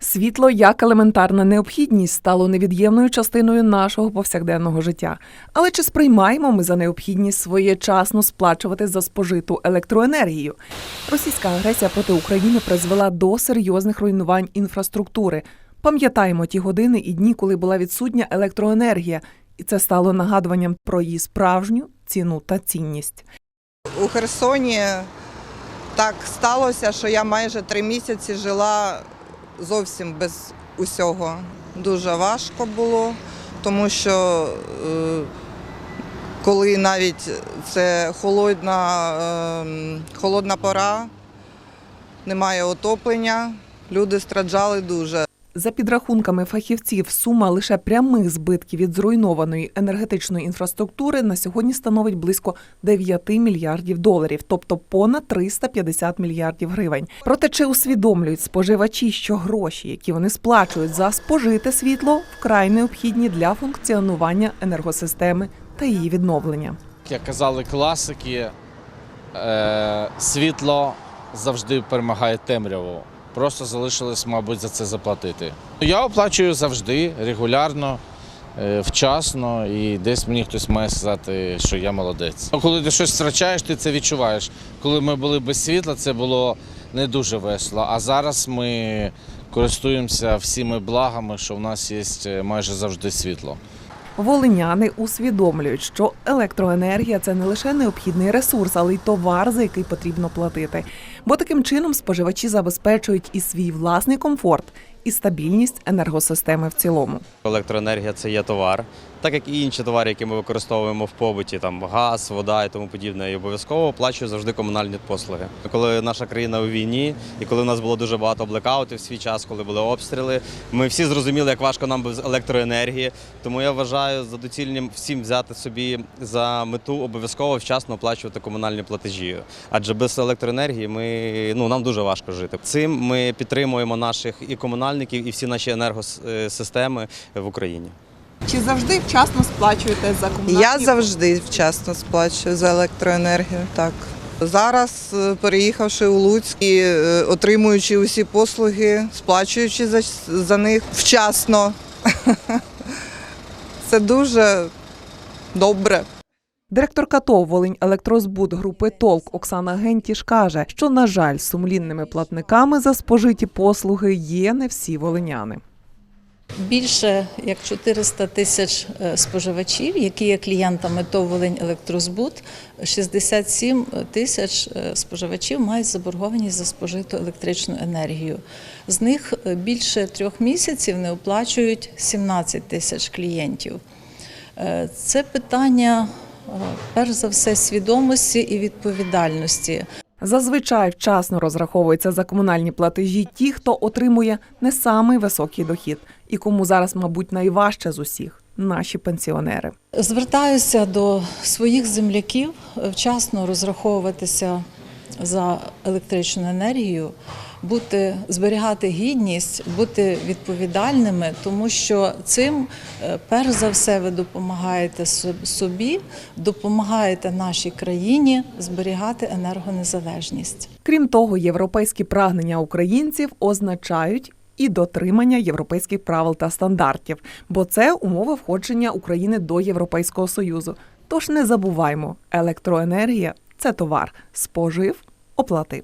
Світло як елементарна необхідність стало невід'ємною частиною нашого повсякденного життя. Але чи сприймаємо ми за необхідність своєчасно сплачувати за спожиту електроенергію? Російська агресія проти України призвела до серйозних руйнувань інфраструктури. Пам'ятаємо ті години і дні, коли була відсутня електроенергія, і це стало нагадуванням про її справжню ціну та цінність. У Херсоні так сталося, що я майже три місяці жила зовсім без усього. Дуже важко було, тому що е, коли навіть це холодна, е, холодна пора, немає отоплення, люди страждали дуже. За підрахунками фахівців, сума лише прямих збитків від зруйнованої енергетичної інфраструктури на сьогодні становить близько 9 мільярдів доларів, тобто понад 350 мільярдів гривень. Проте чи усвідомлюють споживачі, що гроші, які вони сплачують за спожите світло, вкрай необхідні для функціонування енергосистеми та її відновлення? Як казали класики, е, світло завжди перемагає темряву. Просто залишилось, мабуть, за це заплатити. Я оплачую завжди, регулярно, е, вчасно, і десь мені хтось має сказати, що я молодець. Ну, Коли ти щось втрачаєш, ти це відчуваєш. Коли ми були без світла, це було не дуже весело. А зараз ми користуємося всіми благами, що в нас є майже завжди світло. Волиняни усвідомлюють, що електроенергія це не лише необхідний ресурс, але й товар, за який потрібно платити. Бо таким чином споживачі забезпечують і свій власний комфорт, і стабільність енергосистеми в цілому. Електроенергія це є товар, так як і інші товари, які ми використовуємо в побуті, там газ, вода і тому подібне. І обов'язково оплачую завжди комунальні послуги. Коли наша країна у війні, і коли в нас було дуже багато блекаутів в свій час, коли були обстріли, ми всі зрозуміли, як важко нам без електроенергії. Тому я вважаю за доцільним всім взяти собі за мету обов'язково вчасно оплачувати комунальні платежі. Адже без електроенергії ми ну нам дуже важко жити. Цим ми підтримуємо наших і комунальників, і всі наші енергосистеми в Україні. Чи завжди вчасно сплачуєте за комунальні Я завжди вчасно сплачую за електроенергію. Так. Зараз, е, переїхавши у Луцьк і е, отримуючи усі послуги, сплачуючи за, за них вчасно. Це дуже добре. Директорка ТОВ Волинь Електрозбут групи Толк Оксана Гентіш каже, що на жаль, сумлінними платниками за спожиті послуги є не всі волиняни. Більше як 400 тисяч е, споживачів, які є клієнтами ТОВ «Волинь Електрозбут, 67 тисяч е, споживачів мають заборгованість за спожиту електричну енергію. З них е, більше трьох місяців не оплачують 17 тисяч клієнтів. Це питання, перш за все, свідомості і відповідальності. Зазвичай вчасно розраховуються за комунальні платежі ті, хто отримує не самий високий дохід, і кому зараз, мабуть, найважче з усіх наші пенсіонери. Звертаюся до своїх земляків вчасно розраховуватися за електричну енергію, бути зберігати гідність, бути відповідальними, тому що цим е, перш за все ви допомагаєте собі, допомагаєте нашій країні зберігати енергонезалежність. Крім того, європейські прагнення українців означають і дотримання європейських правил та стандартів, бо це умова входження України до Європейського союзу. Тож не забуваймо, електроенергія це товар. Спожив, o platai